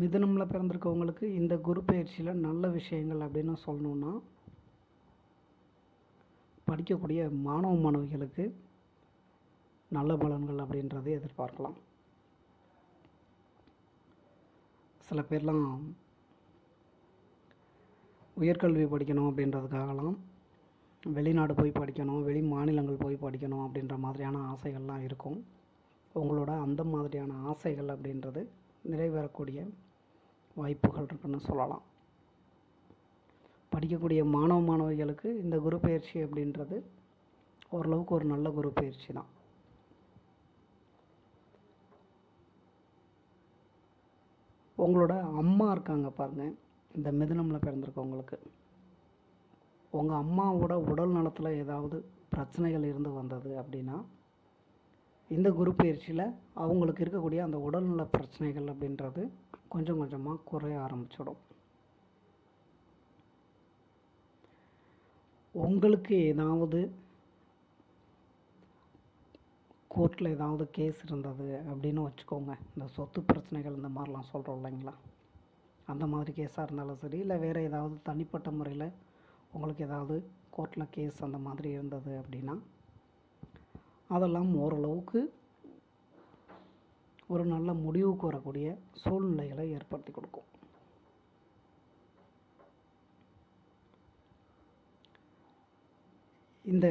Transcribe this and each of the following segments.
மிதனமில் பிறந்திருக்கவங்களுக்கு இந்த குரு பயிற்சியில் நல்ல விஷயங்கள் அப்படின்னு சொல்லணுன்னா படிக்கக்கூடிய மாணவ மாணவிகளுக்கு நல்ல பலன்கள் அப்படின்றதை எதிர்பார்க்கலாம். சில பேர்லாம் உயர்கல்வி படிக்கணும் அப்படின்றதுக்காகலாம் வெளிநாடு போய் படிக்கணும் வெளி மாநிலங்கள் போய் படிக்கணும் அப்படின்ற மாதிரியான ஆசைகள்லாம் இருக்கும். உங்களோட அந்த மாதிரியான ஆசைகள் அப்படின்றது நிறைவேறக்கூடிய வாய்ப்புகள் இருக்குன்னு சொல்லலாம். படிக்கக்கூடிய மாணவ மாணவிகளுக்கு இந்த குரு பயிற்சி அப்படின்றது ஓரளவுக்கு ஒரு நல்ல குரு பயிற்சி தான். உங்களோட அம்மா இருக்காங்க பாருங்கள் இந்த மிதுனமில் பிறந்திருக்கவங்களுக்கு. உங்கள் அம்மாவோட உடல் நலத்தில் ஏதாவது பிரச்சனைகள் இருந்து வந்தது அப்படின்னா இந்த குரு பயிற்சியில் அவங்களுக்கு இருக்கக்கூடிய அந்த உடல்நல பிரச்சனைகள் அப்படின்றது கொஞ்சம் கொஞ்சமாக குறைய ஆரம்பிச்சிடும். உங்களுக்கு ஏதாவது கோர்ட்டில் ஏதாவது கேஸ் இருந்தது அப்படின்னு வச்சுக்கோங்க. இந்த சொத்து பிரச்சனைகள் இந்த மாதிரிலாம் சொல்கிறோம் இல்லைங்களா? அந்த மாதிரி கேஸாக இருந்தாலும் சரி இல்லை வேறு ஏதாவது தனிப்பட்ட முறையில் உங்களுக்கு ஏதாவது கோர்ட்டில் கேஸ் அந்த மாதிரி இருந்தது அப்படின்னா அதெல்லாம் ஓரளவுக்கு ஒரு நல்ல முடிவுக்கு வரக்கூடிய சூழ்நிலைகளை ஏற்படுத்தி கொடுக்கும். இந்த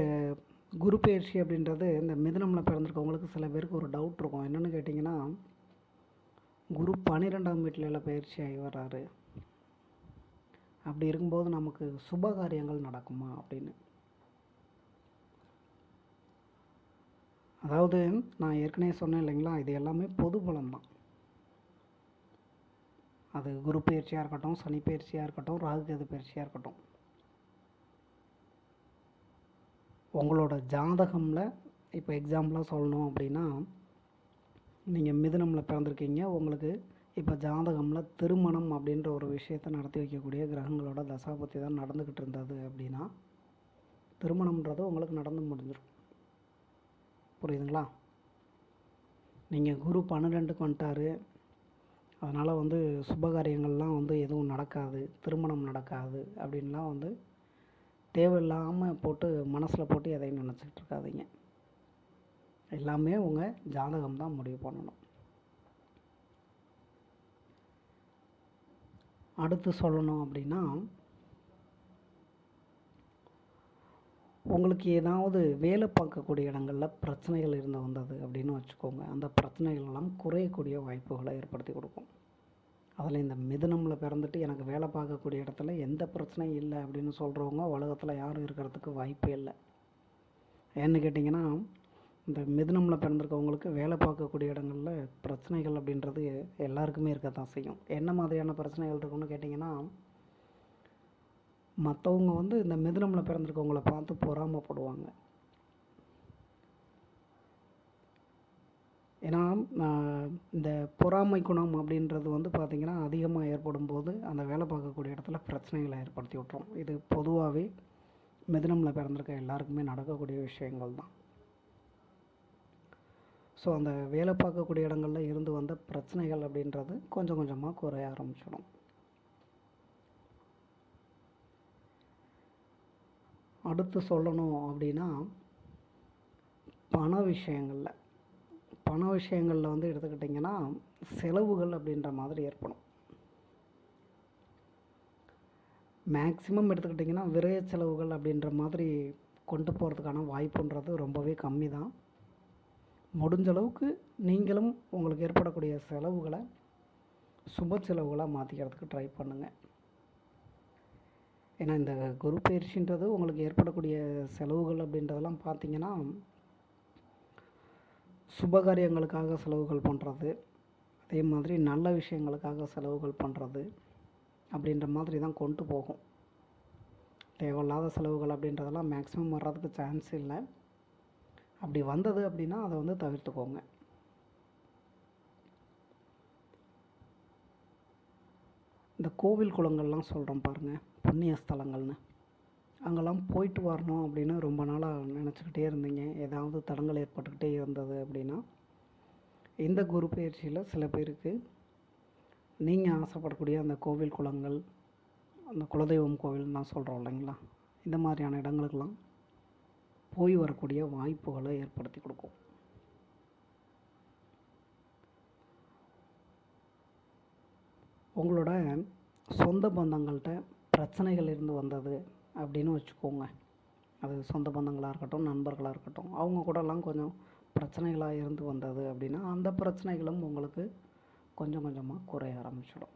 குரு பயிற்சி அப்படின்றது இந்த மிதனமில் பிறந்திருக்கவங்களுக்கு சில பேருக்கு ஒரு டவுட் இருக்கும். என்னென்னு கேட்டிங்கன்னா குரு பன்னிரெண்டாம் வீட்டில் பயிற்சி ஆகி வர்றாரு. அப்படி இருக்கும்போது நமக்கு சுப காரியங்கள் நடக்குமா அப்படின்னு. அதாவது நான் ஏற்கனவே சொன்னேன் இல்லைங்களா இது எல்லாமே பொது பலம் தான் அது குரு பயிற்சியாக இருக்கட்டும் சனி பயிற்சியாக இருக்கட்டும் ராகு கேது பயிற்சியாக இருக்கட்டும். உங்களோட ஜாதகமில் இப்போ எக்ஸாம்பிளாக சொல்லணும் அப்படின்னா நீங்கள் மிதுனமில் பிறந்திருக்கீங்க உங்களுக்கு இப்போ ஜாதகமில் திருமணம் அப்படின்ற ஒரு விஷயத்தை நடத்தி வைக்கக்கூடிய கிரகங்களோட தசாபத்தி தான் நடந்துக்கிட்டு இருந்தது அப்படின்னா திருமணம்ன்றது உங்களுக்கு நடந்து முடிஞ்சிடும் புரியுதுங்களா? நீங்கள் குரு பன்னிரெண்டுக்கு வந்துட்டாரு. அதனால் வந்து சுபகாரியங்கள்லாம் வந்து எதுவும் நடக்காது. திருமணம் நடக்காது அப்படின்லாம் வந்து தேவையில்லாமல் போட்டு மனசில் போட்டு எதையும் நினச்சிக்கிட்டு இருக்காதீங்க. எல்லாமே உங்கள் ஜாதகம் தான் முடிவு பண்ணணும். அடுத்து சொல்லணும் அப்படின்னா உங்களுக்கு ஏதாவது வேலை பார்க்கக்கூடிய இடங்களில் பிரச்சனைகள் இருந்து வந்தது அப்படின்னு வச்சுக்கோங்க. அந்த பிரச்சனைகள் எல்லாம் குறையக்கூடிய வாய்ப்புகளை ஏற்படுத்தி கொடுக்கும். அதில் இந்த மிதுனமில் பிறந்துட்டு எனக்கு வேலை பார்க்கக்கூடிய இடத்துல எந்த பிரச்சனையும் இல்லை அப்படின்னு சொல்கிறவங்க உலகத்தில் யாரும் இருக்கிறதுக்கு வாய்ப்பே இல்லை. ஏன்னு கேட்டிங்கன்னா இந்த மிதுனமில் பிறந்திருக்கவங்களுக்கு வேலை பார்க்கக்கூடிய இடங்களில் பிரச்சனைகள் அப்படின்றது எல்லாருக்குமே இருக்க தான் செய்யும். என்ன மாதிரியான பிரச்சனைகள் இருக்குன்னு கேட்டிங்கன்னா மற்றவங்க வந்து இந்த மிதுனமில் பிறந்திருக்கவங்கள பார்த்து பொறாமப்படுவாங்க. ஏன்னா இந்த பொறாமை குணம் அப்படின்றது வந்து பார்த்திங்கன்னா அதிகமாக ஏற்படும் போது அந்த வேலை பார்க்கக்கூடிய இடத்துல பிரச்சனைகளை ஏற்படுத்தி விட்றோம் இது பொதுவாகவே மிதுனமில் பிறந்திருக்க எல்லாருக்குமே நடக்கக்கூடிய விஷயங்கள் தான். ஸோ அந்த வேலை பார்க்கக்கூடிய இடங்களில் இருந்து வந்த பிரச்சனைகள் அப்படின்றது கொஞ்சம் கொஞ்சமாக குறைய ஆரம்பிச்சிடும். அடுத்து சொல்லணும் அப்படின்னா பண விஷயங்களில். பண விஷயங்களில் வந்து எடுத்துக்கிட்டிங்கன்னா செலவுகள் அப்படின்ற மாதிரி ஏற்படும். மேக்சிமம் எடுத்துக்கிட்டிங்கன்னா விரைய செலவுகள் அப்படின்ற மாதிரி கொண்டு போகிறதுக்கான வாய்ப்புன்றது ரொம்பவே கம்மி தான் முடிஞ்ச அளவுக்கு நீங்களும் உங்களுக்கு ஏற்படக்கூடிய செலவுகளை சுப செலவுகளாக மாற்றிக்கிறதுக்கு ட்ரை பண்ணுங்கள் ஏன்னா இந்த குரு பயிற்சின்றது உங்களுக்கு ஏற்படக்கூடிய செலவுகள் அப்படின்றதெல்லாம் பார்த்தீங்கன்னா சுபகாரியங்களுக்காக செலவுகள் பண்ணுறது அதே மாதிரி நல்ல விஷயங்களுக்காக செலவுகள் பண்ணுறது அப்படின்ற மாதிரி தான் கொண்டு போகும். தேவையில்லாத செலவுகள் அப்படின்றதெல்லாம் மேக்ஸிமம் வர்றதுக்கு சான்ஸ் இல்லை. அப்படி வந்தது அப்படின்னா அதை வந்து தவிர்த்துக்கோங்க இந்த கோவில் குளங்கள்லாம் சொல்கிறோம் பாருங்கள் புண்ணிய ஸ்தலங்கள்னு அங்கெல்லாம் போயிட்டு வரணும் அப்படின்னு ரொம்ப நாளாக நினச்சிக்கிட்டே இருந்தீங்க. ஏதாவது தடங்கள் ஏற்பட்டுக்கிட்டே இருந்தது அப்படின்னா இந்த குரு பயிற்சியில் சில பேருக்கு நீங்கள் ஆசைப்படக்கூடிய அந்த கோவில் குளங்கள் அந்த குலதெய்வம் கோவில்னு நான் சொல்கிறோம் இல்லைங்களா? இந்த மாதிரியான இடங்களுக்கெல்லாம் போய் வரக்கூடிய வாய்ப்புகளை ஏற்படுத்தி கொடுக்கும். உங்களோட சொந்த பந்தங்கள்கிட்ட பிரச்சனைகள் இருந்து வந்தது அப்படின்னு வச்சுக்கோங்க. அது சொந்த பந்தங்களாக இருக்கட்டும் நண்பர்களாக இருக்கட்டும் அவங்க கூடலாம் கொஞ்சம் பிரச்சனைகளாக இருந்து வந்தது அப்படின்னா அந்த பிரச்சனைகளும் உங்களுக்கு கொஞ்சம் கொஞ்சமாக குறைய ஆரம்பிச்சிடும்.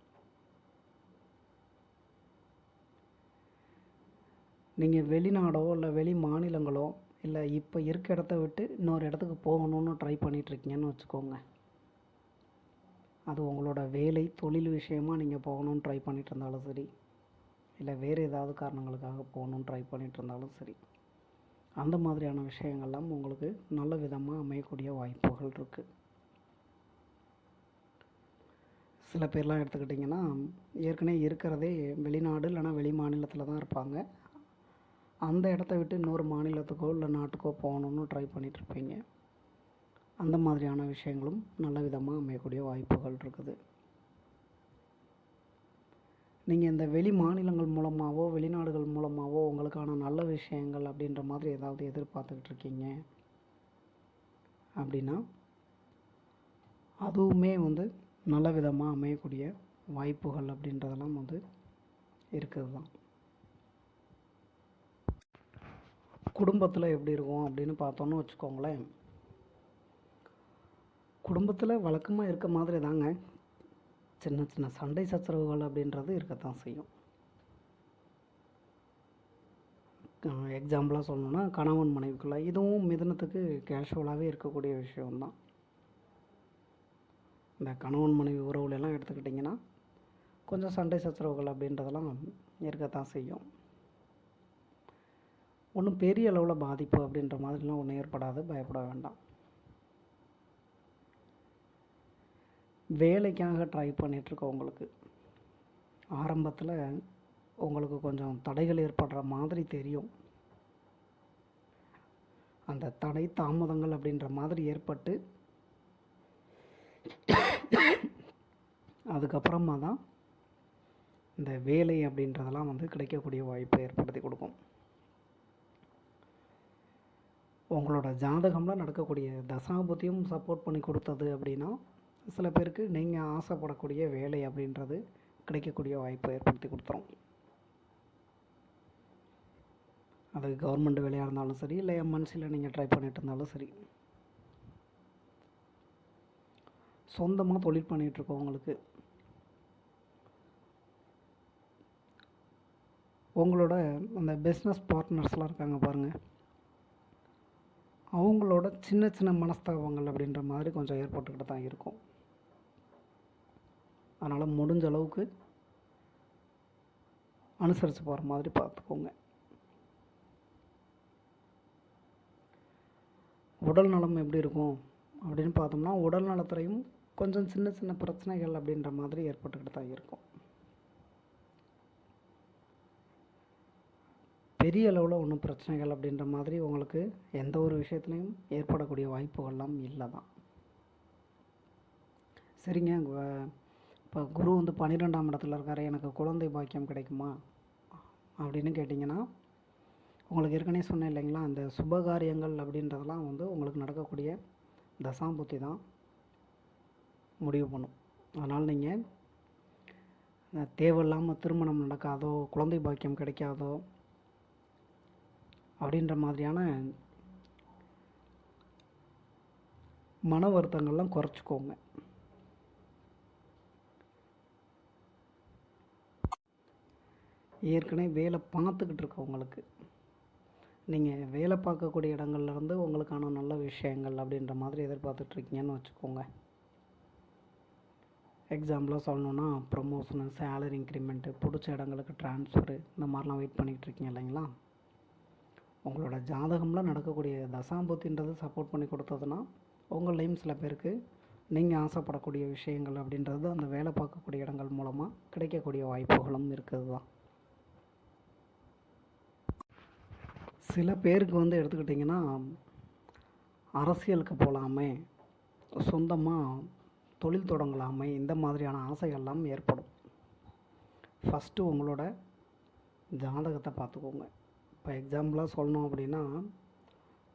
நீங்கள் வெளிநாடோ இல்லை வெளி மாநிலங்களோ இல்லை இப்போ இருக்க இடத்த விட்டு இன்னொரு இடத்துக்கு போகணுன்னு ட்ரை பண்ணிகிட்ருக்கீங்கன்னு வச்சுக்கோங்க. அது உங்களோட வேலை தொழில் விஷயமாக நீங்கள் போகணுன்னு ட்ரை பண்ணிட்டு இருந்தாலும் சரி இல்லை வேறு ஏதாவது காரணங்களுக்காக போகணுன்னு ட்ரை பண்ணிட்டு இருந்தாலும் சரி அந்த மாதிரியான விஷயங்கள்லாம் உங்களுக்கு நல்ல விதமாக அமையக்கூடிய வாய்ப்புகள் இருக்குது சில பேர்லாம் எடுத்துக்கிட்டிங்கன்னா ஏற்கனவே இருக்கிறதே வெளிநாடு இல்லைன்னா வெளி மாநிலத்தில் தான் இருப்பாங்க. அந்த இடத்த விட்டு இன்னொரு மாநிலத்துக்கோ இல்லை நாட்டுக்கோ போகணுன்னு ட்ரை பண்ணிகிட்ருப்பீங்க அந்த மாதிரியான விஷயங்களும் நல்ல விதமாக அமையக்கூடிய வாய்ப்புகள் இருக்குது. நீங்கள் இந்த வெளி மாநிலங்கள் மூலமாகவோ வெளிநாடுகள் மூலமாகவோ உங்களுக்கான நல்ல விஷயங்கள் அப்படின்ற மாதிரி ஏதாவது எதிர்பார்த்துக்கிட்டு இருக்கீங்க அப்படின்னா அதுவுமே வந்து நல்ல விதமாக அமையக்கூடிய வாய்ப்புகள் அப்படின்றதெல்லாம் வந்து இருக்கிறது தான் குடும்பத்தில் எப்படி இருக்கும் அப்படின்னு பார்த்தோன்னு வச்சுக்கோங்களேன். குடும்பத்தில் வழக்கமாக இருக்க மாதிரி தாங்க. சின்ன சின்ன சண்டை சச்சரவுகள் அப்படின்றது இருக்கத்தான் செய்யும். எக்ஸாம்பிளாக சொல்லணுன்னா கணவன் மனைவிக்குள்ள இதுவும் மிதனத்துக்கு கேஷுவலாகவே இருக்கக்கூடிய விஷயம்தான். இந்த கணவன் மனைவி உறவுல எடுத்துக்கிட்டிங்கன்னா கொஞ்சம் சண்டை சச்சரவுகள் அப்படின்றதெல்லாம் இருக்கத்தான் செய்யும். ஒன்றும் பெரிய அளவில் பாதிப்பு அப்படின்ற மாதிரிலாம் ஒன்றும் ஏற்படாது பயப்பட வேண்டாம். வேலைக்காக ட்ரை பண்ணிகிட்ருக்கவங்களுக்கு ஆரம்பத்தில் உங்களுக்கு கொஞ்சம் தடைகள் ஏற்படுற மாதிரி தெரியும். அந்த தடை தாமதங்கள் அப்படின்ற மாதிரி ஏற்பட்டு அதுக்கப்புறமா தான் இந்த வேலை அப்படின்றதெல்லாம் வந்து கிடைக்கக்கூடிய வாய்ப்பை ஏற்படுத்தி கொடுக்கும். உங்களோட ஜாதகம்லாம் நடக்கக்கூடிய தசாபுத்தியும் சப்போர்ட் பண்ணி கொடுத்தது அப்படின்னா சில பேருக்கு நீங்கள் ஆசைப்படக்கூடிய வேலை அப்படின்றது கிடைக்கக்கூடிய வாய்ப்பை ஏற்படுத்தி கொடுத்துரும். அது கவர்மெண்ட் வேலையாக இருந்தாலும் சரி இல்லை எம்என்சியில் நீங்கள் ட்ரை பண்ணிட்டு இருந்தாலும் சரி. சொந்தமாக தொழில் பண்ணிகிட்ருக்கவங்களுக்கு உங்களோட அந்த பிஸ்னஸ் பார்ட்னர்ஸ்லாம் இருக்காங்க பாருங்கள் அவங்களோட சின்ன சின்ன மனஸ்தாபங்கள் அப்படின்ற மாதிரி கொஞ்சம் ஏற்பட்டுக்கிட்டு தான் இருக்கும். அதனால் முடிஞ்ச அளவுக்கு அனுசரித்து போகிற மாதிரி பார்த்துக்கோங்க. உடல் நலம் எப்படி இருக்கும் அப்படின்னு பார்த்தோம்னா உடல் நலத்துலையும் கொஞ்சம் சின்ன சின்ன பிரச்சனைகள் அப்படின்ற மாதிரி ஏற்பட்டுக்கிட்டு தான் இருக்கும். பெரிய அளவில் ஒன்றும் பிரச்சனைகள் அப்படின்ற மாதிரி உங்களுக்கு எந்த ஒரு விஷயத்துலையும் ஏற்படக்கூடிய வாய்ப்புகள்லாம் இல்லை தான் சரிங்க இப்போ குரு வந்து பன்னிரெண்டாம் இடத்துல இருக்காரு எனக்கு குழந்தை பாக்கியம் கிடைக்குமா? அப்படின்னு கேட்டிங்கன்னா உங்களுக்கு ஏற்கனவே சொன்னேன் இல்லைங்களா அந்த சுபகாரியங்கள் அப்படின்றதெல்லாம் வந்து உங்களுக்கு நடக்கக்கூடிய தசாம்புத்தி தான் முடிவு பண்ணும். அதனால் நீங்கள் தேவையில்லாமல் திருமணம் நடக்காதோ குழந்தை பாக்கியம் கிடைக்காதோ அப்படின்ற மாதிரியான மன வருத்தங்கள்லாம் குறைச்சிக்கோங்க. ஏற்கனவே வேலை பார்த்துக்கிட்டு இருக்கவங்களுக்கு நீங்கள் வேலை பார்க்கக்கூடிய இடங்கள்லேருந்து உங்களுக்கான நல்ல விஷயங்கள் அப்படின்ற மாதிரி எதிர்பார்த்துட்ருக்கீங்கன்னு வச்சுக்கோங்க. எக்ஸாம்பிளாக சொல்லணுன்னா ப்ரமோஷனு சேலரி இன்க்ரிமெண்ட்டு பிடிச்ச இடங்களுக்கு ட்ரான்ஸ்ஃபரு இந்த மாதிரிலாம் வெயிட் பண்ணிகிட்டு இருக்கீங்க இல்லைங்களா? உங்களோட ஜாதகம்லாம் நடக்கக்கூடிய தசாம்பத்தின்றது சப்போர்ட் பண்ணி கொடுத்ததுன்னா உங்களையும் சில பேருக்கு நீங்கள் ஆசைப்படக்கூடிய விஷயங்கள் அப்படின்றது அந்த வேலை பார்க்கக்கூடிய இடங்கள் மூலமாக கிடைக்கக்கூடிய வாய்ப்புகளும் இருக்குது தான் சில பேருக்கு வந்து எடுத்துக்கிட்டிங்கன்னா அரசியலுக்கு போகலாமே சொந்தமாக தொழில் தொடங்கலாமே இந்த மாதிரியான ஆசைகள்லாம் ஏற்படும். ஃபஸ்ட்டு உங்களோட ஜாதகத்தை பார்த்துக்கோங்க. இப்போ எக்ஸாம்பிளாக சொல்லணும் அப்படின்னா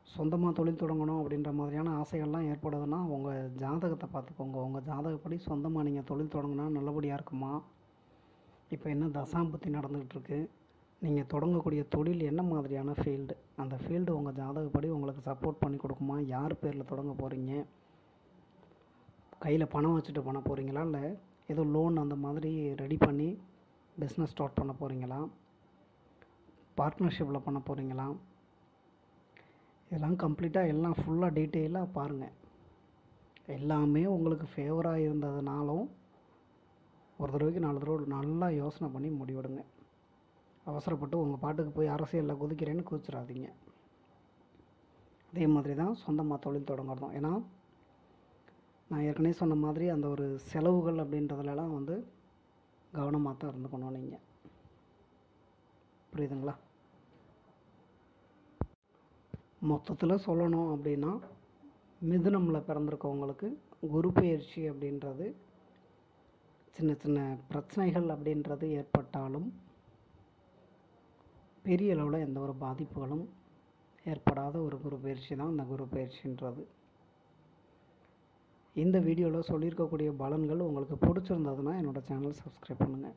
சொந்தமாக தொழில் தொடங்கணும் அப்படின்ற மாதிரியான ஆசைகள்லாம் ஏற்படுதுன்னா உங்கள் ஜாதகத்தை பார்த்துக்கோங்க. உங்கள் ஜாதகப்படி சொந்தமாக நீங்கள் தொழில் தொடங்கினா நல்லபடியாக இருக்குமா? இப்போ என்ன தசாம்பத்தி நடந்துகிட்ருக்கு நீங்கள் தொடங்கக்கூடிய தொழில் என்ன மாதிரியான ஃபீல்டு அந்த ஃபீல்டு உங்கள் ஜாதகப்படி உங்களுக்கு சப்போர்ட் பண்ணி கொடுக்குமா? யார் பேரில் தொடங்க போகிறீங்க கையில் பணம் வச்சுட்டு பண்ண போகிறீங்களா இல்லை ஏதோ லோன் அந்த மாதிரி ரெடி பண்ணி பிஸ்னஸ் ஸ்டார்ட் பண்ண போகிறீங்களா பார்ட்னர்ஷிப்பில் பண்ண போகிறீங்களா இதெல்லாம் கம்ப்ளீட்டாக எல்லாம் ஃபுல்லாக டீட்டெயிலாக பாருங்கள் எல்லாமே உங்களுக்கு ஃபேவராக இருந்ததுனாலும் ஒரு தடவைக்கு நாலு தடவை நல்லா யோசனை பண்ணி முடிவெடுங்க. அவசரப்பட்டு உங்கள் பாட்டுக்கு போய் அரசியலில் குதிக்கிறேன்னு குதிச்சிடாதீங்க அதே மாதிரி தான் சொந்தமாக தொழில் தொடங்குறதும். ஏன்னா நான் ஏற்கனவே சொன்ன மாதிரி அந்த ஒரு செலவுகள் அப்படின்றதுலலாம் வந்து கவனமாக தான் இருந்துக்கணும் நீங்கள் புரியுதுங்களா? மொத்தத்தில் சொல்லணும் அப்படின்னா மிதுனமில் பிறந்திருக்கவங்களுக்கு குரு பயிற்சி அப்படின்றது சின்ன சின்ன பிரச்சனைகள் அப்படின்றது ஏற்பட்டாலும் பெரிய அளவில் எந்த ஒரு பாதிப்புகளும் ஏற்படாத ஒரு குரு பயிற்சி தான் இந்த குரு பயிற்சின்றது. இந்த வீடியோவில் சொல்லியிருக்கக்கூடிய பலன்கள் உங்களுக்கு பிடிச்சிருந்ததுன்னா என்னோடய சேனல் சப்ஸ்கிரைப் பண்ணுங்கள்